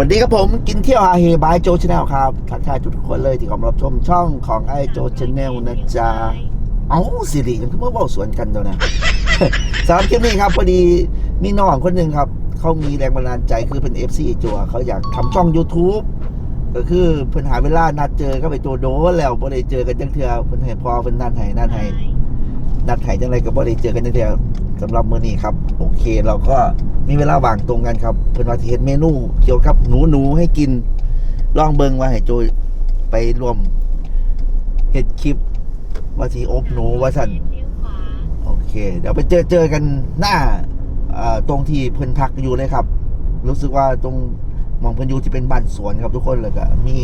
วัสดีครับผมกินเที่ยวฮาเฮบายโจชแนลครับทักทายทุกคนเลยที่เข้ามารับชมช่องของไอโจชแนลนะจ๊ะเอ้าสิริกันคือว่าเว้าสวนกันเจ้านะสำหรับคลิปนี้ครับพอดีมีน้องคนหนึ่งครับ เขามีแรงบันดาลใจคือเป็น FC จัวเขาอยากทำช่อง YouTube ก็คือเพิ่นหาเวลานัดเจอก็ไปตัวโดนแล้วบ่ได้เจอกันจังเทื่อเพิ่นให้พอเพิ่นนัดให้นัดให้นัดให้จังไรก็บ่ได้เจอกันจังเทื่อ สำหรับมื้อนี้ครับ โอเคเราก็มีเวลาว่างตรงกันครับ เพิ่นว่าสิเฮ็ดเมนู เกี่ยวกับหนูหนูให้กินลองเบิ่งว่าให้โจยไปรวมเฮ็ดคลิป ว่าสิอบหนูว่าซั่นโอเค เดี๋ยวไปเจอเจอกันหน้าตรงที่เพิ่นพักอยู่เลยครับ รู้สึกว่าตรงมองเพิ่นอยู่ที่เป็นบ้านสวนครับทุกคนเลยก็มี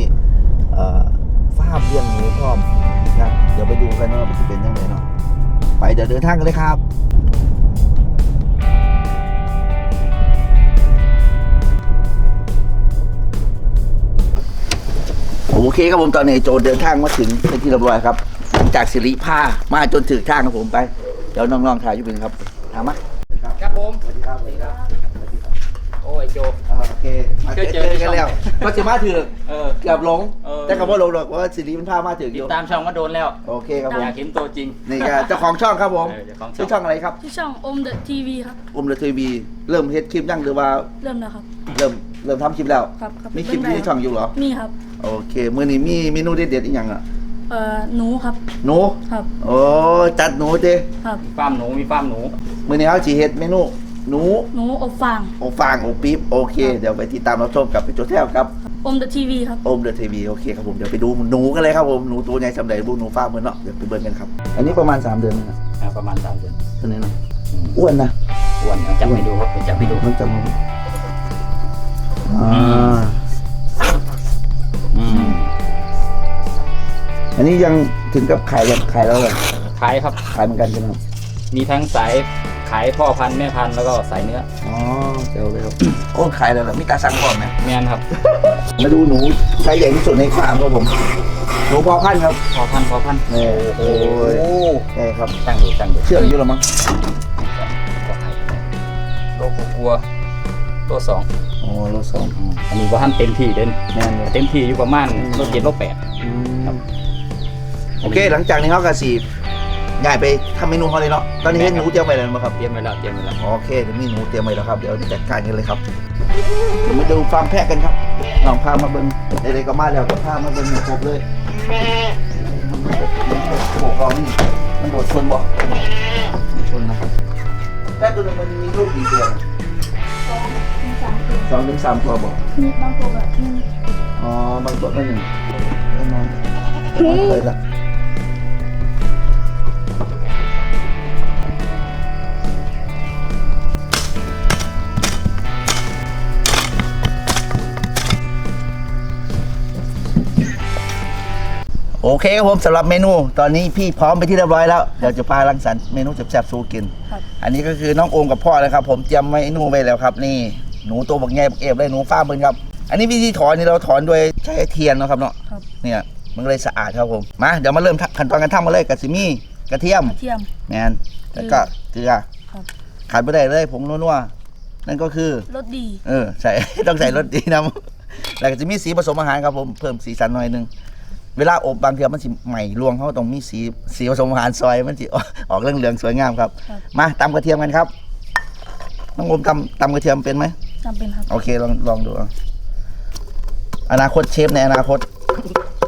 เอ่อฟาร์มเลี้ยงหนูพร้อมนะเดี๋ยวไปดูกันว่ามันจะเป็นยังไงเนาะไปเดี๋ยวเดินทางกันเลยครับ โอเคครับผมตอนนี้โจเดินทางมาถึงเป็นที่เรียบร้อยครับหลังจากสิริพามาจนถึงทางครับผมไปเดี๋ยวน้องๆถ่ายอยู่เป็นครับถามมาครับผมสวัสดีครับสวัสดีครับโอ้ยโจอ่าโอเคมาเจอเคยเจเจออกันแล้วก็จะมาถึงเออเกือบหลงเออแต่ก็บ่หลงหรอกเพราะว่าสิริมันพามาถึงอติดยู่ตามช่องก็โดนแล้วโอเคครับผมอยากเห็นตัวจริงนี่ก็เจ้าของช่องครับผมเออเจ้าของช่องชื่อช่องอะไรครับที่ช่องอมเดอะทีวีครับอุมเดอะทีวีเริ่มเฮ็ดคลิปยังหรือว่าเริ่มแล้วครับเริ่มเริ่มทำคลิปแล้วครับครับมีคลิปเริ่ที่แล้วช่องอยู่เหรอมีครับ โอเคมื้อนี้มีเมนูเด็ดๆอีกอย่างอะเอ่อหนูครับ หนูครับ โอ้จัดหนูเด้ครับ มีฟาร์มหนูมีฟาร์มหนู มื้อนี้เฮาสิเฮ็ดเมนูหนูหนูอบฟาง โอฟางโอปี๊บโอเค เดี๋ยวไปติดตามรับชมกับพี่โจแท้วครับอมเดอะทีวีครับ โอมเดอะทีวีโอเคครับผมเดี๋ยวไปดูหนูกันเลยครับผมหนูตัวใหญ่สำเร็จบุหนูฟ้าเหมือนเนาะเดี๋ยวไปเบิ่งกันครับ อันนี้ประมาณ 3 เดือนนะอ่าประมาณสามเดือนตัวนี้เนาะอืมอ้วนนะอ้วนจับไปดูครับไปจับไปดูมันจะมาอ่า อันนี้ยังถึงกับขายยังขายแล้วเลยขายครับ ขายเหมือนกันใช่ไหมครับมีทั้งสายขายพ่อพันธุ์แม่พันธุ์แล้วก็สายเนื้ออ๋อเจ๋วเลยครับโอ้ขายแล้วเหรอมีตาสั่งก่อนไหมแมนครับ มาดูหนูไซส์ใหญ่ที่สุดในฟาร์มครับผมหนูพอพันธุ์ครับพ่อพันธุ์พ่อพันธุ์นี่โอ้ยโอ้นี่ครับตั้งดูตั้งดูเชื่องอยู่หรอมั้งตัวกลัวๆตัวสองอ๋อรถสองอืมอันนี้ว่าท่านเต็มที่เด่นแน่นเลยเต็มที่อยู่ประมาณรถเจ็ดรถแปด โอเค หลังจากนี้เขากระสีง่ายไปทำเมนูเขาเลยเนาะตอนนี้ให้หนูเตรียมไปแล้วมั้ครับ เตรียมไว้แล้วเตรียมไว้แล้วโอเคเดี๋ยวมีหนูเตรียมไว้แล้วครับ เดี๋ยวจัดการกันเลยครับเดี๋ยวมาดูฟาร์มแพะกันครับลองพามาเบิ้งอะไรก็มาแล้วก็พามาเบิ้งครบเลยโอ้โหเรานี่มันโดดชนบ่ชนนะครับแพะตัวหนึงมันมีลูกกี่ตัวสองถึงสามตัวบ่มีบางตัวแบบหนึ่งอ๋อบางตัวก็หนึ่งแน่นอนเคยละ โอเคครับผมสำหรับเมนู ตอนนี้พี่พร้อมไปที่เรียบร้อยแล้วเดี๋ยวจะพารังสรรค์เมนูแซ่บๆสู้กิน ครับ อันนี้ก็คือน้องโอมกับพ่อนะครับ ผมเตรียมเมนูไว้แล้วครับ นี่หนูตัวบักใหญ่บักเอฟเลยหนูฟ้าร์มเพิ่นครับ อันนี้วิธีถอนนี่เราถอนด้วยใช้เทียนเนาะครับเนาะครับเนี่ยมันก็เลยสะอาดครับผมมาเดี๋ยวมาเริ่มขั้นตอนการทำมาเลยกระสิมีกระเทียม กระเทียม แมนแล้วก็เกลือครับ ขาดไม่ได้เลยผงนัวๆนั่นก็คือ รสดี เออใส่ ต้องใส่รสดีนะ แล้วก็จะมีสีผสมอาหารครับผม เพิ่มสีสันหน่อยหนึง เวลาอบบางเทีมันสิใหม่รวงเขาต้องมีสีสีผสมอาหารซอยมันสิออกออกเรื่องเหลืองๆสวยงามครับ ครับ มาตำกระเทียมกันครับน้องโอมตำตำกระเทียมเป็นไหมจำเป็นครับ โอเคลองลองดูเอาอนาคตเชฟในอนาคต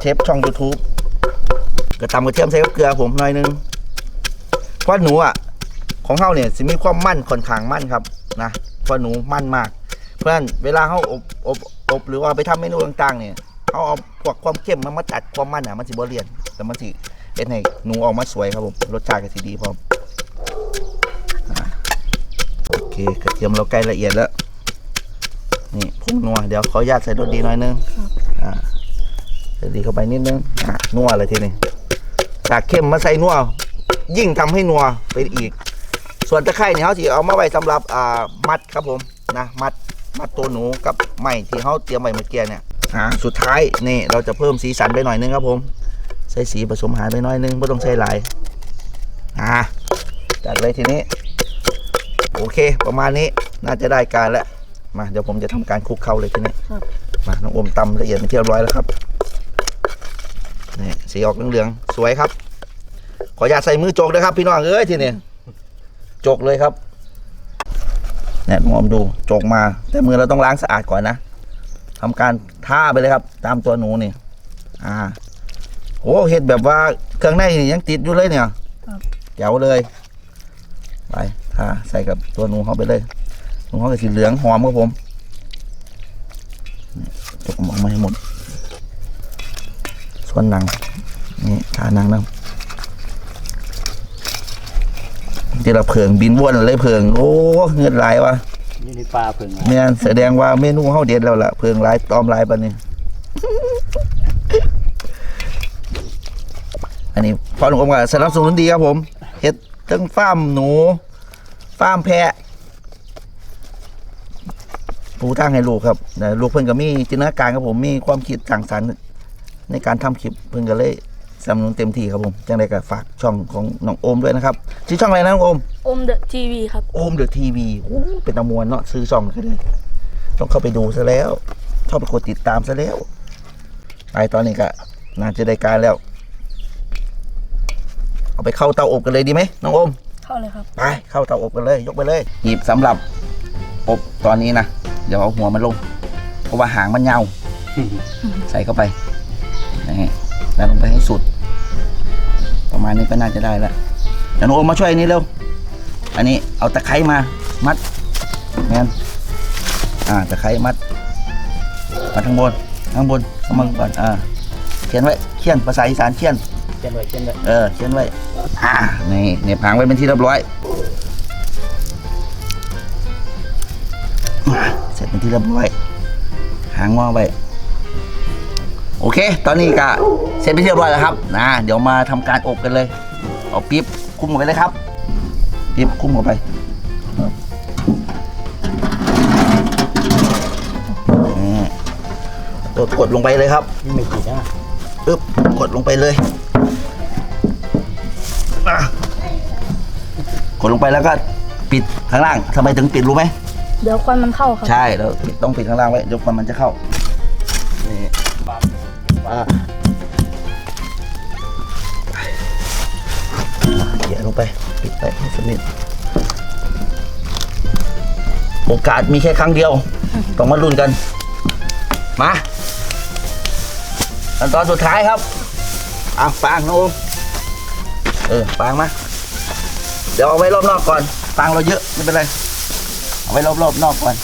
เชฟช่อง YouTube ก็ตำกระเทียมใส่กับเกลือผมหน่อยนึงเพราะหนูอะ ของเขาเนี่ยสิมีความมั่นค่อนข้างมั่นครับนะเพราะหนูมั่นมาก เพราะฉะนั้นเวลาเขาอบอบอบหรือว่าไปทำเมนูต่างๆเนี่ย เขาเอาพวกความเข้มมันมาตัดความมันอะมันสิบ่เรียนแต่มันสิเป็นให้หนูออกมาสวยครับผมรสชาติก็สิดีพร้อมอะโอเคกระเทียมเราใกล้ละเอียดแล้วนี่ผงนัวเดี๋ยวขออนุญาตใส่รสดีหน่อยนึงครับอ่าใส่ดีเข้าไปนิดนึงอะนัวเลยทีนี้จากเข้มมาใส่นัวยิ่งทำให้นัวไปอีก ส่วนตะไคร้เนี่ยเขาสิเอามาไว้สำหรับอ่ามัดครับผมนะมัดมัดตัวหนูกับไม้ที่เขาเตรียมไว้เมื่อกี้เนี่ย อ่าสุดท้ายนี่เราจะเพิ่มสีสันไปหน่อยนึงครับผม ใส่สีผสมอาหารไปหน่อยนึงไม่ต้องใส่หลายอ่าจัดเลยทีนี้ โอเค ประมาณนี้น่าจะได้การแล้วมาเดี๋ยวผมจะทำการคลุกเคล้าเลยทีนี้ครับมาน้องโอมตำละเอียดเป็นที่เรียบร้อยแล้วครับนี่สีออกเหลืองๆสวยครับ ขออย่าตใส่มือโจกนะครับ พี่น้องเอ้ยทีนี้โจกเลยครับเนี่ยน้องโอมดูโจกมา แต่มือเราต้องล้างสะอาดก่อนนะ ทำการท่าไปเลยครับ ตามตัวหนูนี่ อ่าโอ้เห็ดแบบว่าเครื่องในนี่ยังติดอยู่เลยเนี่ยครับเจ๋วเลย ไปท่าใส่กับตัวหนูเขาไปเลยหนูเขาก็สีเหลืองหอมครับผมนี่จกออกมาให้หมด ส่วนหนัง นี่ทาหนังนะที่เราเพิงบินวนเลยเพิง โอ้เงินหลายวะนี่ในปลาเพิ่งแม่นแสดงว่าเมนูเขาเด็ดแล้วล่ะเพิงหลายตอมหลายปะนี่อันนี้พ่อหนุ่มก็สนับสนุนดีครับผมเฮ็ดทั้งฟาร์มหนูฟาร์มแพะปูทางให้ลูกครับแต่ลูกเพิ่นก็มีจินตนาการครับผมมีความคิดสร้างสรรค์ในการทำคลิปเพิ่นก็เลยสนับสนุนเต็มที่ครับผมจังไดก็ฝากช่องของน้องโอมด้วยนะครับชื่อช่องอะไรนะน้องโอม อมเดอะทีวีครับ โอมเดอะทีวีเป็นตะมวนเนาะซื้อช่องก็เลยต้องเข้าไปดูซะแล้วชอบไปกดติดตามซะแล้วไปตอนนี้ก็น่าจะได้การแล้ว เอาไปเข้าเตาอบกันเลยดีไหมน้องโอมเข้าเลยครับ ไปเข้าเตาอบกันเลย ยกไปเลยหยิบสำหรับอบตอนนี้นะเดี๋ยวเอาหัวมันลง เพราะว่าหางมันยาวใส่เข้าไปนี่แล้วลงไปให้สุด ประมาณนี้ก็น่าจะได้แล้วเดี๋ยวน้องโอมมาช่วยอันนี้เร็ว อันนี้เอาตะไคร้มามัดแมนอ่าตะไคร้มัดมาทางบนทางบนเอามาก่อนอ่าเขียนไว้เขียนภาษาอีสานเขียนเช่นไว้เช่นไว้เออเขียนไว้อ่านี่เนี่ยพังไว้เป็นที่เรียบร้อยอ่าเสร็จเป็นที่เรียบร้อยหางงอไว้โอเค ตอนนี้ก็เสร็จเป็นที่เรียบร้อยแล้วครับนะเดี๋ยวมาทำการอบกันเลยเอาปี๊บคลุมเอาไว้เลยครับ ปี๊บคลุมเอาไปนี่กดกดลงไปเลยครับนี่ไม่ติดนะอึ๊บกดลงไปเลยอะกดลงไปแล้วก็ปิดข้างล่างทำไมถึงปิดรู้ไหม เดี๋ยวควันมันเข้าครับ ใช่แล้วปิดต้องปิดข้างล่างไว้เดี๋ยวควันมันจะเข้า นี่อะ ไปปิดไปให้สนิทโอกาสมีแค่ครั้งเดียว ต้องมาลุ้นกัน มาขั้นตอนสุดท้ายครับอะฟางนะโอมเออฟางมา เดี๋ยวเอาไว้รอบนอกก่อนฟางเราเยอะไม่เป็นไร เอาไว้รอบๆนอกก่อน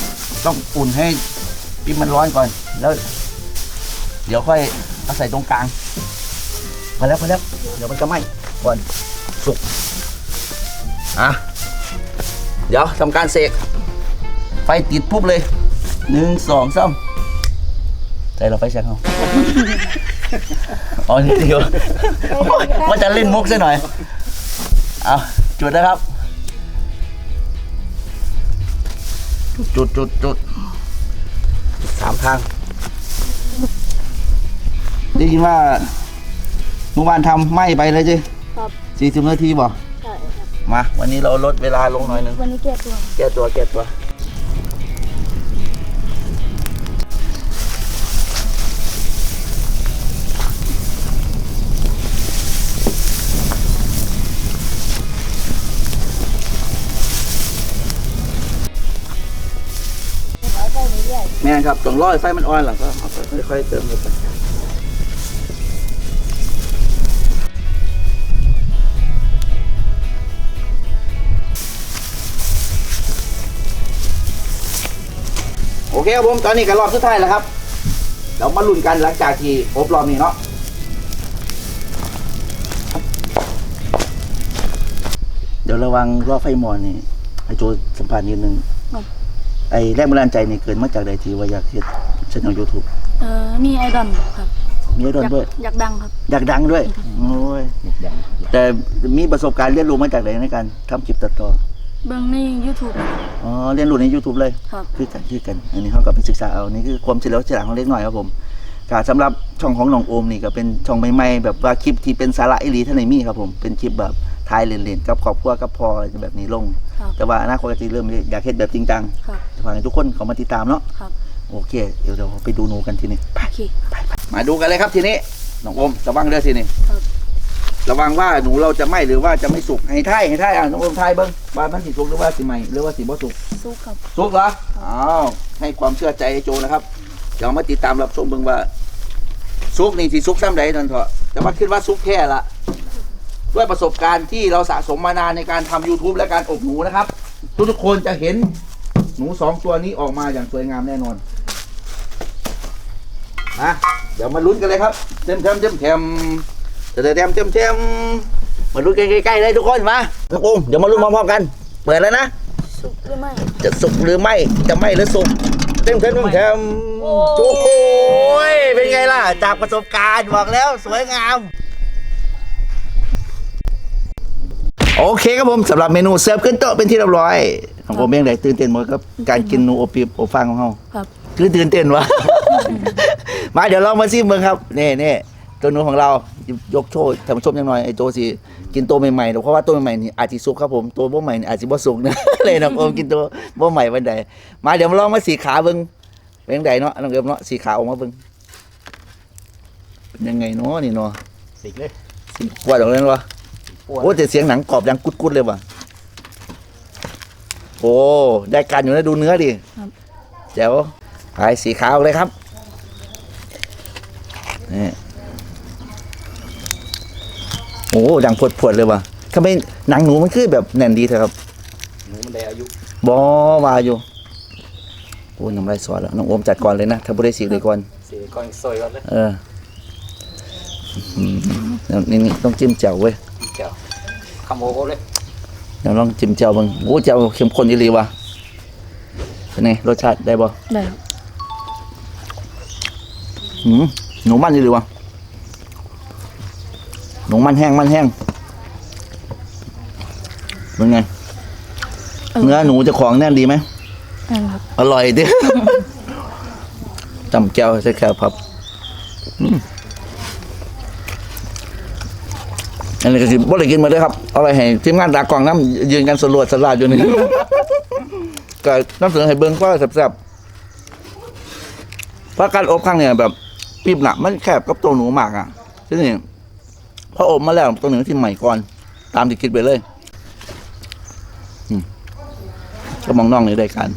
ต้องอุ่นให้ปิ๊บมันร้อนก่อน แล้ว เดี๋ยวค่อยเอาใส่ตรงกลางพอแล้วพอแล้ว เดี๋ยวมันจะไหม้ก่อนสุก อะ เดี๋ยวทำการเสก ไฟติดปุ๊บเลย หนึ่งสองสามใจเราไฟแช็กเขาอ๋อนี่เดียวว่าจะเล่นมุกซะหน่อย เอาจุดนะครับ จุดจุดจุดสามทางได้ยินว่าเมื่อวานทำไหม้ไปเลยจีครับสี่สิบนาทีบ่ใช่ครับ มา วันนี้เราลดเวลาลงหน่อยหนึง วันนี้แก้ตัว แก้ตัวแก้ตัว แม่นครับต้องรอให้ไฟมันอ่อนหลังก็เอาไปค่อยๆเติมลงไป โอเคครับผมตอนนี้ก็รอบสุดท้ายแล้วครับเรามาลุ้นกันหลังจากที่อบรอบนี้เนาะเดี๋ยวระวังรอบไฟมอนนี่ให้โจสัมภาษณ์นิดนึงครับ ไอ้แรงบันดาลใจนี่เกิดมาจากใดที่ว่าอยากเฮ็ดช่องยูทูบเอ่อมีไอดอลครับมีไอดอลอยากด้วยอยากดังครับ อยากดังด้วยโอ้ยเด็กแดงแต่มีประสบการณ์เรียนรู้มาจากไหนในการทำคลิปตัดต่อ เบิ่งใน YouTube ครับอ๋อเรียนรู้ใน YouTube เลยครับคือกันคือกัน อันนี้เขาก็ไปศึกษาเอานี่คือความเฉลียวฉลาดของเล็กน้อยครับผมกาสำหรับช่องของน้องโอมนี่ก็เป็นช่องใหม่ๆแบบว่าคลิปที่เป็นสาระอิหลีท่านไหนมีครับผมเป็นคลิปแบบถ่ายเล่นๆกับครอบครัวกับพ่อแบบนี้ลง ครับ แต่ว่าอนาคตก็จะเริ่มอยากเฮ็ดแบบจริงจังครับ ฝากให้ทุกคนเขามาติดตามเนาะครับโอเคเดี๋ยวเดี๋ยวไปดูหนูกันทีนี้ไปโอเค มาดูกันเลยครับทีนี้น้องอมระวังเด้อทีนี้ครับ ระวังว่าหนูเราจะไหมหรือว่าจะไม่สุกให้ท่ายให้ท่ายอะน้องอมท่ายเบิ้งว่ามันสิสุกหรือว่าสิไหมหรือว่าสิบ่สุกซุกครับสุกเหรออ้าวให้ความเชื่อใจไอ้โจนะครับเดี๋ยวมาติดตามรับชมเบิ่งว่าสุกนี่สิสุกซ้ำใดนั่นเถอะแต่ว่าคิดว่าสุกแค่ละด้วยประสบการณ์ที่เราสะสมมานานในการทำ YouTube และการอบหนูนะครับ ทุกๆคนจะเห็นหนูสองตัวนี้ออกมาอย่างสวยงามแน่นอนนะเดี๋ยวมาลุ้นกันเลยครับเต็มเต็มเต็มเต็ม เต็มเต็มเต็มเต็มมาลุ้นใกล้ๆเลยทุกคนมาน้องอมเดี๋ยวมาลุ้นพร้อมๆกัน เปิดแล้วนะซุกหรือไม่ จะสุกหรือไม่ จะไม่หรือสุกเต็มเต็มเต็มโอ้โหเป็นไงล่ะ จากประสบการณ์บอกแล้วสวยงาม โอเคครับผมสำหรับเมนูเสิร์ฟขึ้นโต๊ะเป็นที่เรียบร้อยของผมเองได้ตื่นเต้นหมดกับการกินหนูโอปีบอฟางของเขาครับคือตื่นเต้นวะมาเดี๋ยวลองมาซิมเมืองครับนี่นี่ ตัวหนูของเรายกโชว์ท่านผู้ชมยังหน่อยไอ้โจสิกินตัวใหม่ๆเพราะว่าตัวใหม่ๆนี่อาจจะสุกครับผมตัวบ่ใหม่นี่อาจจะบ่สุกนะ เลยน้องโอมกินตัวบ่ใหม่วันใดมาเดี๋ยวมาลองมาสีขาเบิ่งเป็นยังไงเนาะน้องเอิมเนาะสีขาออกมาเบิ่งเป็นยังไงเนาะนี่เนาะสิกเลยสีปวดออกเลยเนาะปวดโอ้แต่เสียงหนังกรอบดังกุดๆเลยว่ะโอ้ได้การอยู่นะดูเนื้อดิครับ เดี๋ยวไปสีขาวเลยครับ โอ้ดังพวดๆเลยว่ะทำไมหนังหนูมันคือแบบแน่นดีเถอะครับหนูมันได้อายุบอมาอยู่โอ้ยน้ำลายสอดแล้วน้องโอมจัดก่อนเลยนะถ้าบุได้สีเลยก่อนสีก้อนซอยก่อนเลยเอออืมเดี๋ยวนี่นี่ต้องจิ้มแจ่วเว้ยเจ้าคำโอโอเลยเดี๋ยวลองจิ้มแจ่วบ้างโอ้แจ่วเข้มข้นอีหลีว่ะเป็นไงรสชาติได้บ่ได้ครับหืมหนูมันอีหลีว่ะ หนูมันแห้งมันแห้งเป็นไง เนื้อหนูเจะของแน่นดีไหมนั่นครับอร่อยดิจำแก้วใส่แค่พับอืมอันนี้ก็สิบ่ได้กินมาด้วยครับเอาไปให้ทีมงานตากล่องน้ำยืนกันสรวดสลาดอยู่นี่ก็น้ำเสือให้เบิ้งว่าแซ่บๆเพราะการอบครั้งเนี่ยแบบปีบหนักมันแคบกับตัวหนูมากอะทีนี้ พออบมาแล้วตัวหนึ่งที่ใหม่ก่อน ตามที่คิดไปเลยอืมก็มองน้องในรายการ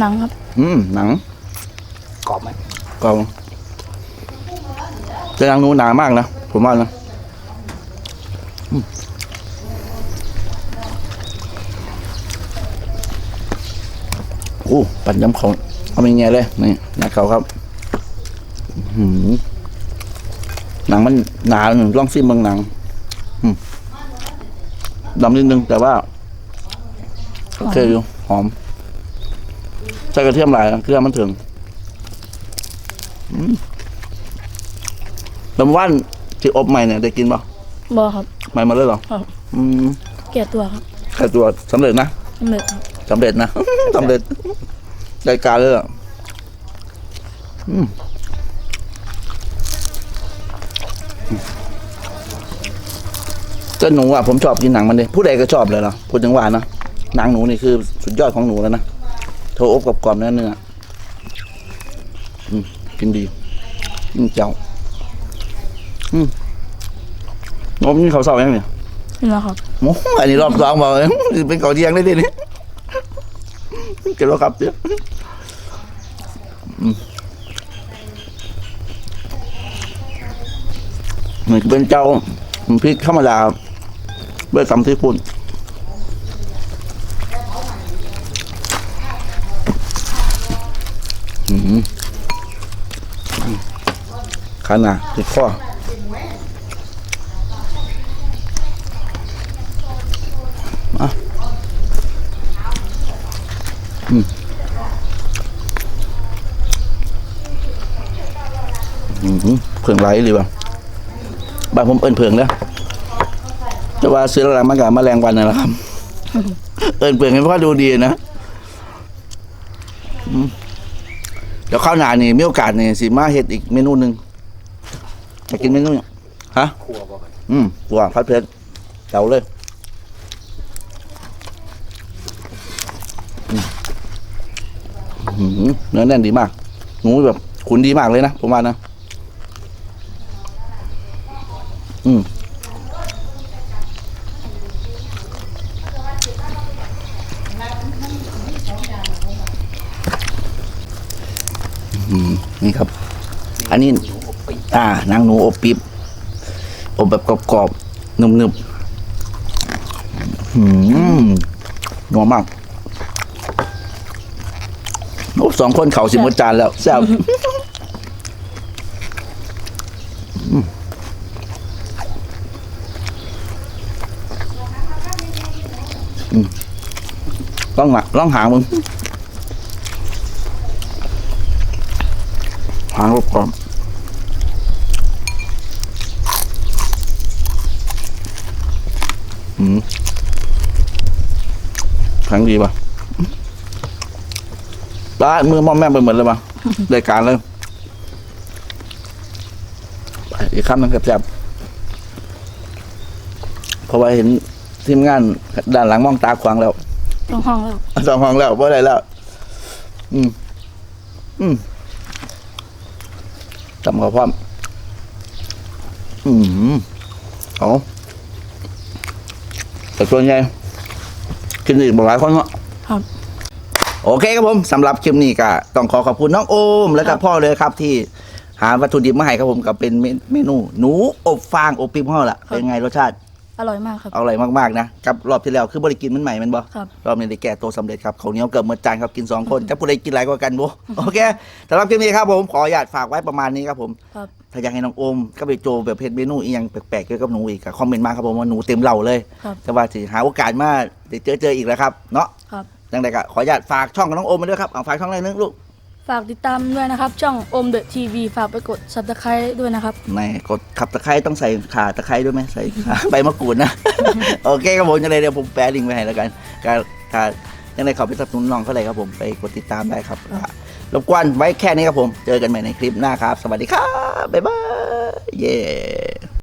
หนังครับ อืมหนังกรอบไหมก็จะยังนูหนามากนะผมว่านะอืมโอ้ ปั่นยำเขาเอาเป็นไงเลย นี่หนักเขาครับ อื้อ หือหนังมันหนาหนึ่งลองซิมบางหนังอืมดำนิดนึงแต่ว่าโอเคอยู่หอม ใส่กระเทียมหลายนะเครื่องมันถึงลำว่านที่อบใหม่เนี่ยได้กินป่ะบอครับใหม่มาเลยเหรอครับอืมแก่ตัวครับแค่ตัวสำเร็จนะสำเร็จครับสำเร็จนะ สำเร็จรายการเลยเหรออืม ก็หนูอะผมชอบกินหนังมันเลยผู้ใดก็ชอบเลยเหรอพูดถึงว่านะหนังหนูนี่คือสุดยอดของหนูแล้วนะโทอบกับกรอบๆเนื้อเนื้ออืมกินดีกินเจ้าอืมนมนี่เขาวเศร้ายังเนี่ยนี่นะครับโอ้โหอันนี้รอบสองบอกเลยเป็นเก่าเทียงได้ดิเนี่ยเกิดว่าครับเดี๋ยว หมือนเป็นเจ้าพริกธรรมดาเบอร์ตำที่คุณขานาติดข้อเพิ่งไรหลเลยว่ะ บ้านผมเอิ้นเผืองแล้วแต่ว่าซื้อแล้วมันกับแมลงวันนั่นแหละครับ เอิ้นเผืองให้พ่อดูดีนะเดี๋ยวข้าวหนานี่มีโอกาสนี่สิมาเฮ็ดอีกเมนูหนึ่งอยากกินเมนูเนี่ยฮะครัวบอกกันอืมตัวพัดเพชรเจ๋วเลยเนื้อแน่นดีมากหนูแบบขุนดีมากเลยนะผมว่านะ อืมนี่ครับ อันนี้ อ่านางหนูอบปิ๊บอบแบบกรอบๆนุ่มๆอืมนัวมากโอ้สองคนเขาสิมดจานแล้วแซ่บอืมอืม ต้องหลัต้องหางมึงหางรบก่อนอืมครั้งดีป่ะตามือมอมแม่ไปเหมือนเลยป่ะรายการเลยไปอีกคำหนึงแซ่บๆเพราะว่าเห็นทีมงานด้านหลังมองตาขวางแล้ว ต้องห้องแล้วสองห้องแล้วเพราะอะไรแล้ว อืม อืมจำเขาพร้อม อืมเอาแต่ส่วนใหญ่กินอีกบอกหลายคนเนาะครับ โอเคครับผมสำหรับคลิปนี้ก็ต้องขอขอบคุณน้องโอม และครักับบพ่อเลยครับที่หาวัตถุดิบมาให้ครับผมกับเป็นเมเมนูหนูอบฟางอบปิ๊บห่อละเป็นไงรสชาติ อร่อยมากครับเอาอะไรมากๆนะกับรอบที่แล้วคือบริกินมันใหม่แมันบ่ครับรอบนี้ได้แก่ตัวสำเร็จครับเขาวเหนียวเกือบหมดจานครับกินสองคนจะผู้ใดกินอะไรก็กันบ่โอเคสำหรับคลิปนี้ครับผมขออนุญาตฝากไว้ประมาณนี้ครับผม ครับ ถ้าอยากให้น้องโอมก็ไปโจแบบเพจเมนูอีกอย่างแปลกๆเกี่ยวกับหนูอีกก็คอมเมนต์มาครับผมว่าหนูเต็มเหล่าเลยครับ แต่ว่าสิหาโอกาสมาเดี๋ยวเจอเจออีกแล้วครับเนาะครับดังใดก็ขออนุญาตฝากช่องของน้องโอมมาด้วยครับเอาฝากช่องอะไรนึงลูก ฝากติดตามด้วยนะครับ ช่องอมเดอะทีวีฝากไปกด subscribe ด้วยนะครับในกดขับตะไคร้ต้องใส่ขาตะไคร้ด้วยไหมใส่ขาใบมะกรูดนะ โอเคครับผมยังไงเดี๋ยวผมแปะลิงก์ไว้ให้แล้วกันก็ถ้ารยังไงขอไปสนับสนุนน้องเขาเลยครับผมไปกดติดตามได้ครับรบกวนไว้แค่นี้ครับผม เจอกันใหม่ในคลิปหน้าครับ สวัสดีครับบ๊ายบายเย้